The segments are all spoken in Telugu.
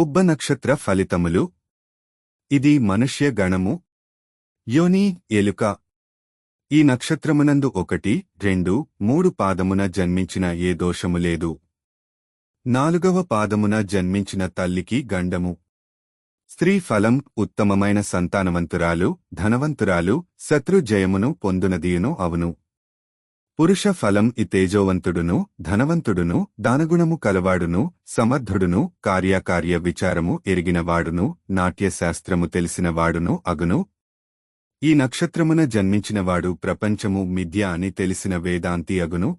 ఉబ్బ నక్షత్ర ఫలితములు. ఇది మనుష్య గణము. యోని ఎలుక. ఈ నక్షత్రమునందు ఒకటి రెండు మూడు పాదమున జన్మించిన ఏ దోషము లేదు. నాలుగవ పాదమున జన్మించిన తల్లికి గండము. స్త్రీ ఫలం ఉత్తమమైన సంతానవంతురాలు ధనవంతురాలు శత్రుజయమును పొందునదియును అవును. పురుష ఫలం ఈ తేజోవంతుడును ధనవంతుడును దానగుణము కలవాడును సమర్థుడును కార్యకార్య విచారము ఎరిగినవాడును నాట్యశాస్త్రము తెలిసినవాడును అగును. ఈ నక్షత్రమున జన్మించినవాడు ప్రపంచము మిథ్య అని తెలిసిన వేదాంతి అగును.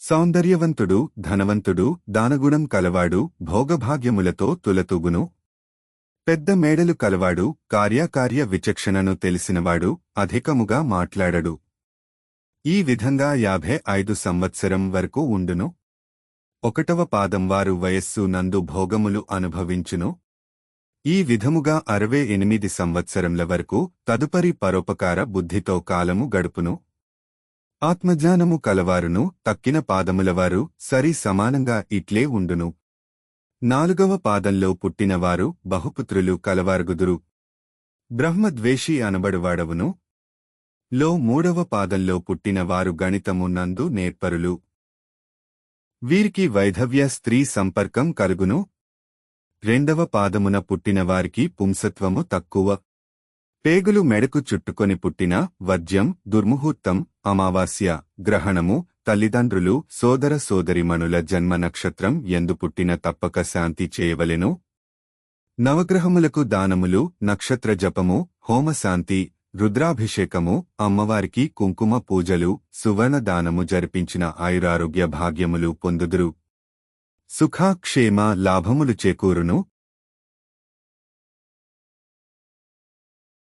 సౌందర్యవంతుడు ధనవంతుడు దానగుణం కలవాడు భోగభాగ్యములతో తులతూగును. పెద్ద మేడలు కలవాడు కార్యకార్య విచక్షణను తెలిసినవాడు అధికముగా మాట్లాడడు. ఈ విధంగా యాభై ఐదు సంవత్సరం వరకు ఉండును. ఒకటవ పాదం వారు వయస్సు నందు భోగములు అనుభవించును. ఈ విధముగా అరవై ఎనిమిది సంవత్సరంల వరకు తదుపరి పరోపకార బుద్ధితో కాలము గడుపును. ఆత్మజ్ఞానము కలవారును తక్కిన పాదములవారు సరి సమానంగా ఇట్లే ఉండును. నాలుగవ పాదంలో పుట్టినవారు బహుపుత్రులు కలవారుగుదురు. బ్రహ్మద్వేషి అనబడువాడవును లో మూడవ పాదంలో పుట్టిన వారు గణితము నందు నేర్పరులు. వీరికి వైధవ్య స్త్రీ సంపర్కం కరుగును. రెండవ పాదమున పుట్టిన వారికి పుంసత్వము తక్కువ. పేగులు మెడకు చుట్టుకొని పుట్టిన వద్యం దుర్ముహూర్తం అమావాస్య గ్రహణము తల్లిదండ్రులు సోదర సోదరిమణుల జన్మ నక్షత్రం ఎందు పుట్టిన తప్పక శాంతి చేయవలెను. నవగ్రహములకు దానములు నక్షత్ర జపము హోమశాంతి రుద్రాభిషేకము అమ్మవారికి కుంకుమ పూజలు సువర్ణ దానము జరిపించిన ఆయురారోగ్య భాగ్యములు పొందుదురు. సుఖాక్షేమ లాభములు చేకూరును